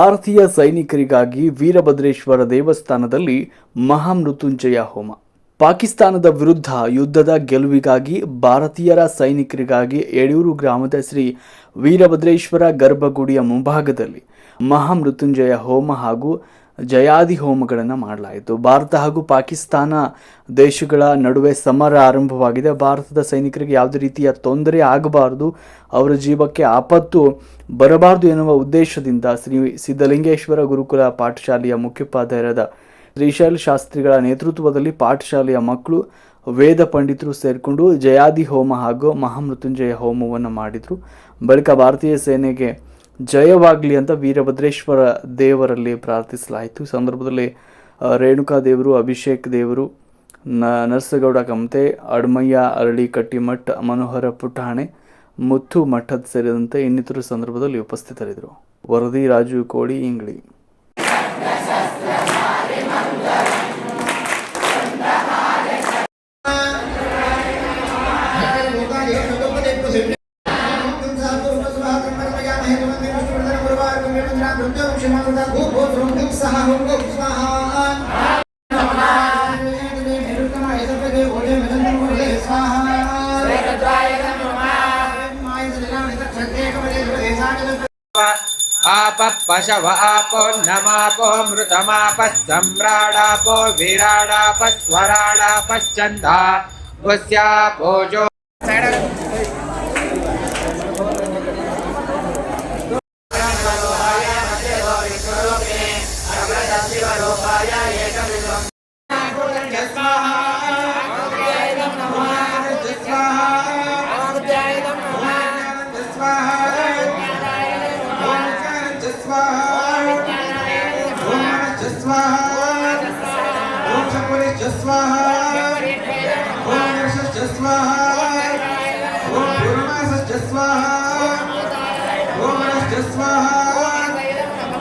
ಭಾರತೀಯ ಸೈನಿಕರಿಗಾಗಿ ವೀರಭದ್ರೇಶ್ವರ ದೇವಸ್ಥಾನದಲ್ಲಿ ಮಹಾಮೃತ್ಯುಂಜಯ ಹೋಮ. ಪಾಕಿಸ್ತಾನದ ವಿರುದ್ಧ ಯುದ್ಧದ ಗೆಲುವಿಗಾಗಿ ಭಾರತೀಯರ ಸೈನಿಕರಿಗಾಗಿ ಯಡಿಯೂರು ಗ್ರಾಮದ ಶ್ರೀ ವೀರಭದ್ರೇಶ್ವರ ಗರ್ಭಗುಡಿಯ ಮುಂಭಾಗದಲ್ಲಿ ಮಹಾಮೃತ್ಯುಂಜಯ ಹೋಮ ಹಾಗೂ ಜಯಾದಿ ಹೋಮಗಳನ್ನು ಮಾಡಲಾಯಿತು. ಭಾರತ ಹಾಗೂ ಪಾಕಿಸ್ತಾನ ದೇಶಗಳ ನಡುವೆ ಸಮರ ಆರಂಭವಾಗಿದೆ. ಭಾರತದ ಸೈನಿಕರಿಗೆ ಯಾವುದೇ ರೀತಿಯ ತೊಂದರೆ ಆಗಬಾರದು, ಅವರ ಜೀವಕ್ಕೆ ಆಪತ್ತು ಬರಬಾರದು ಎನ್ನುವ ಉದ್ದೇಶದಿಂದ ಶ್ರೀ ಸಿದ್ಧಲಿಂಗೇಶ್ವರ ಗುರುಕುಲ ಪಾಠಶಾಲೆಯ ಮುಖ್ಯೋಪಾಧ್ಯಾಯರಾದ ಶ್ರೀಶೈಲ್ ಶಾಸ್ತ್ರಿಗಳ ನೇತೃತ್ವದಲ್ಲಿ ಪಾಠಶಾಲೆಯ ಮಕ್ಕಳು, ವೇದ ಪಂಡಿತರು ಸೇರಿಕೊಂಡು ಜಯಾದಿ ಹೋಮ ಹಾಗೂ ಮಹಾಮೃತ್ಯುಂಜಯ ಹೋಮವನ್ನು ಮಾಡಿದರು. ಬಳಿಕ ಭಾರತೀಯ ಸೇನೆಗೆ ಜಯವಾಗಲಿ ಅಂತ ವೀರಭದ್ರೇಶ್ವರ ದೇವರಲ್ಲಿ ಪ್ರಾರ್ಥಿಸಲಾಯಿತು. ಸಂದರ್ಭದಲ್ಲಿ ರೇಣುಕಾ ದೇವರು, ಅಭಿಷೇಕ್ ದೇವರು, ನ, ನರಸಗೌಡ ಕಮತೆ ಅಡ್ಮಯ್ಯ, ಅರಳಿ ಕಟ್ಟಿಮಠ, ಮನೋಹರ ಪುಟಾಣೆ, ಮುತ್ತು ಮಠದ ಸೇರಿದಂತೆ ಇನ್ನಿತರ ಸಂದರ್ಭದಲ್ಲಿ ಉಪಸ್ಥಿತರಿದ್ದರು. ವರದಿ, ರಾಜು, ಕೋಳಿ ಇಂಗ್ಳಿ పశవాపో నమాపో మృతమాపస్సమ్రాడాపో విరాడాపస్వరాడాపశ్చందా గుస్యాపోజో सम्राडापो विराडापः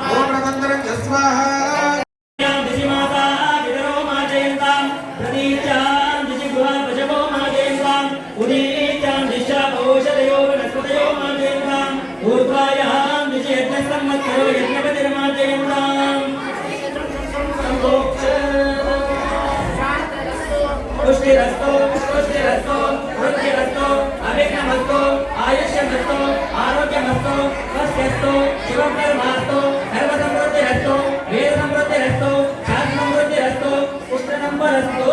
स्वराडापश्चन्दा पुस्यापोजो स्वाहा दिशिमाता विदरो माजयन्तां प्रतीचां दिशिगुहा पशवो माजयन्तां उदीचां दिशा औषधयो अभिज्ञमस्तो आयुष्यमस्तो आरोग्यमस्तो स्वस्यस्तो शिवकर्मास्तो सर्वसमृद्धिरस्तो वेदसमृद्धिरस्तो शास्त्रसमृद्धिरस्तो पुष्टनम्बरस्तो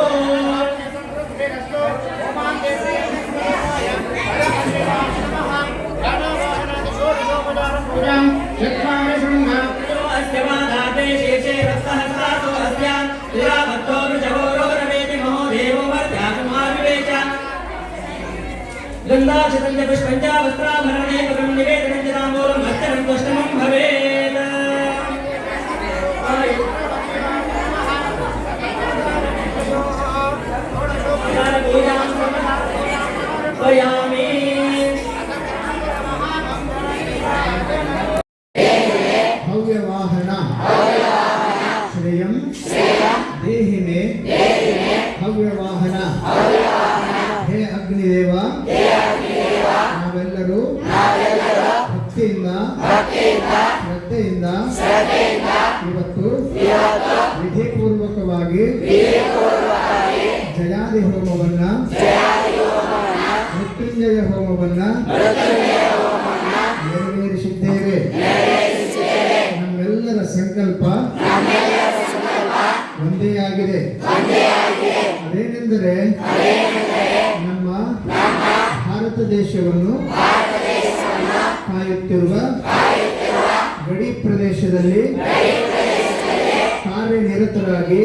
अस्य गन्धाक्षतं च पुष्पं च वस्त्राभरणे पदं निवेदनं ಜಯಾದಿ ಹೋಮವನ್ನ. ಮೃತ್ಯುಂಜಯ ಹೋಮವನ್ನ. ನೆರವೇರಿಸಿದ್ದೇವೆ. ನಮ್ಮೆಲ್ಲರ ಸಂಕಲ್ಪ ಒಂದೇ ಆಗಿದೆ. ಅದೇನೆಂದರೆ ನಮ್ಮ ಭಾರತ ದೇಶವನ್ನು ಕಾಯುತ್ತಿರುವ ಗಡಿ ಪ್ರದೇಶದಲ್ಲಿ ಕಾರ್ಯನಿರತರಾಗಿ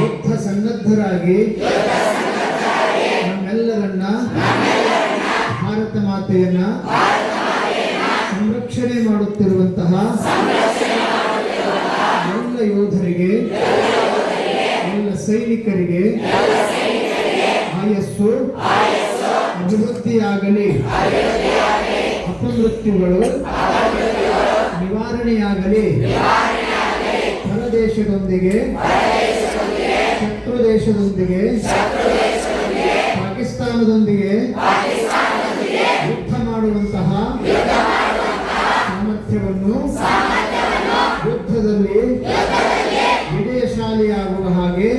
ಯುದ್ಧ ಸನ್ನದ್ಧರಾಗಿ ನಮ್ಮೆಲ್ಲರನ್ನ ಭಾರತ ಮಾತೆಯನ್ನ ಸಂರಕ್ಷಣೆ ಮಾಡುತ್ತಿರುವಂತಹ ಎಲ್ಲ ಯೋಧರಿಗೆ ಎಲ್ಲ ಸೈನಿಕರಿಗೆ ಆಯಸ್ಸು ಅಭಿವೃದ್ಧಿಯಾಗಲಿ. ಅಪಮೃತ್ಯುಗಳು ನಿವಾರಣೆಯಾಗಲಿ. ಪರದೇಶದೊಂದಿಗೆ ಶತ್ರು ದೇಶದೊಂದಿಗೆ ಪಾಕಿಸ್ತಾನದೊಂದಿಗೆ ಯುದ್ಧ ಮಾಡುವಂತಹ ಸಾಮರ್ಥ್ಯ ಸಾಮರ್ಥ್ಯವನ್ನು ಯುದ್ಧದಲ್ಲಿ ವಿಜಯಶಾಲಿಯಾಗುವ ಹಾಗೆ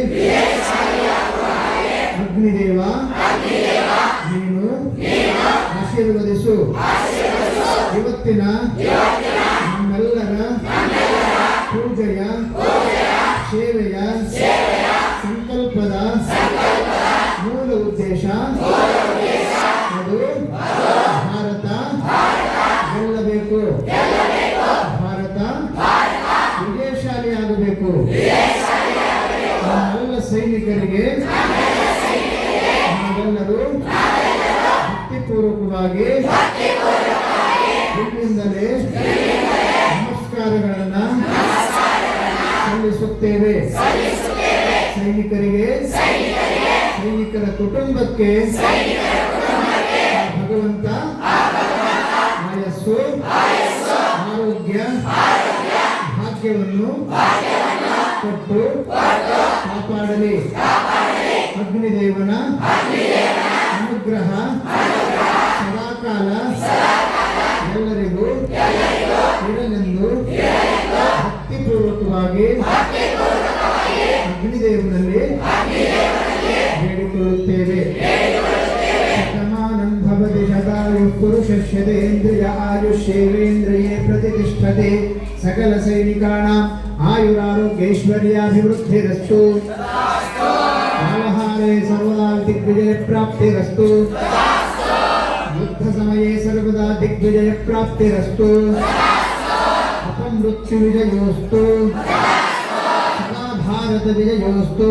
ಮೂಲ ಉದ್ದೇಶ ಅದು ಭಾರತ ಗೆಲ್ಲಬೇಕು ಭಾರತ ವಿಜಯಶಾಲಿ ಆಗಬೇಕು ನಮ್ಮೆಲ್ಲ ಸೈನಿಕರಿಗೆ ನಾವೆಲ್ಲರೂ ಭಕ್ತಿಪೂರ್ವಕವಾಗಿ ಇಲ್ಲಿಂದಲೇ ನಮಸ್ಕಾರಗಳನ್ನ ಸಲ್ಲಿಸುತ್ತೇವೆ ಸೈನಿಕರಿಗೆ ಸೈನಿಕರ ಕುಟುಂಬಕ್ಕೆ ಭಗವಂತ, ಆಯಸ್ಸು, ಆರೋಗ್ಯ, ಭಾಗ್ಯವನ್ನು ಕೊಟ್ಟು ಕಾಪಾಡಲಿ. ಅಗ್ನಿದೇವನ ಅನುಗ್ರಹ, ಸದಾಕಾಲ ಎಲ್ಲರಿಗೂ ಇರಲೆಂದು ಭಕ್ತಿಪೂರ್ವಕವಾಗಿ ಅಗ್ನಿದೇವನಲ್ಲಿ देवेन्द्रिय आयुष्येवेन्द्रिये प्रतिष्ठते सकलसैनिकाणाम् आयुरारोग्यैश्वर्याभिवृद्धिरस्तु कालहारे सर्वदा दिग्विजयप्राप्तिरस्तु युद्धसमये सर्वदा दिग्विजयप्राप्तिरस्तु मृत्युविजयोस्तु सदा भारतविजयोस्तु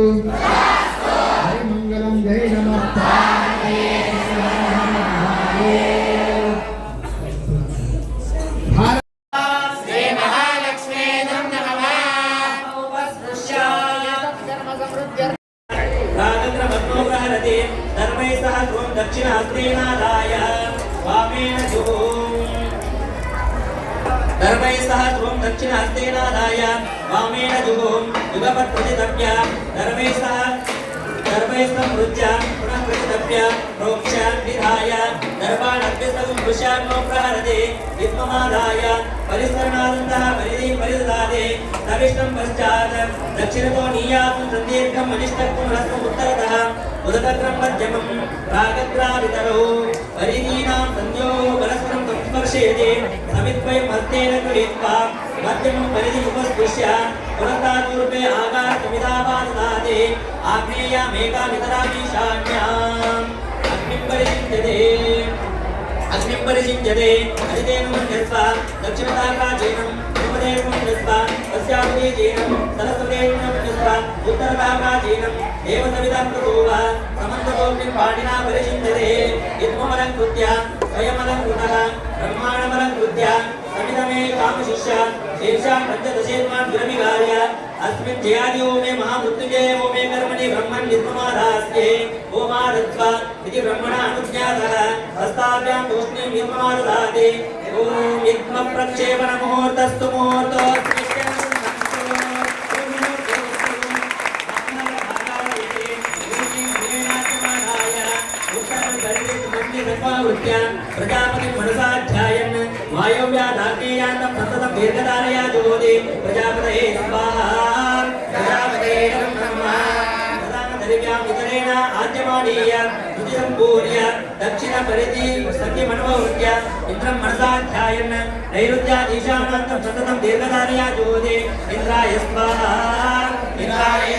रागन्द्रपद्मोप्रहरति धर्मैः सह ध्रुवं दक्षिणहस्तेनादाय वामेन जुहुम् धर्मैः सह ध्रुवं दक्षिणहस्तेनादाय वामेन जुहुम् युगपत्प्रतितप्य धर्मैः सह धर्मैः सम्पृज्य पुनः प्रतितप्य प्रोक्ष्य निधाय दर्पाणभ्यस्तकं दृश्यान्नो विद्ममादाय परिसरणानन्दः परिधि परिददाति नविष्टं पश्चात् दक्षिणतो नीयातं सन्दीर्घम् अनिष्टत्वं हस्तम् उत्तरतः, उदकत्रं मध्यमं प्रागत्रावितरौ परिधीनां सन्ध्योः परस्परं संस्पर्शयति समिद्वयं हस्तेन गृहीत्वा मध्यमं परिधि उपस्पृश्य, पुरस्तादूर्पे आगारसमिधावाददाति आग्नेयामेकामितरामीशान्याम् పరిచించదే అగ్నిం పరిచించదే హరితేనం దత్వ దక్షిణతాకాచీనం దేవదేవం దత్వ తస్యాపదేచీనం సరస్వదేవం దత్వ ఉత్తరతాకాచీనం దేవసవిదం కృతోవ సమంతకోపి పాణినా పరిచించదే యద్మమలం కృత్య స్వయమలం కృతః బ్రహ్మాణమలం కృత్య సమిదమే కామశిష్య శేషాన్ పంచదశేత్మాన్ దురమిగార్య अस्मिन् जयादि ओमे महामृत्युञ्जय ओमे कर्मणि ब्रह्मन् निर्ममादास्ये ओमादत्वा इति ब्रह्मणा अनुज्ञातः हस्ताभ्यां तूष्णीं निर्ममाददाति ॐ यज्ञप्रक्षेपणमुहूर्तस्तु प्रजापति कर्माणीय हृदयं पूर्य दक्षिणपरिधि सत्यमनुवृत्य इन्द्रं मनसा ध्यायन् नैरुत्यादीशानान्तं सततं दीर्घधारया ज्योति, इन्द्राय स्वाहा। इन्द्राय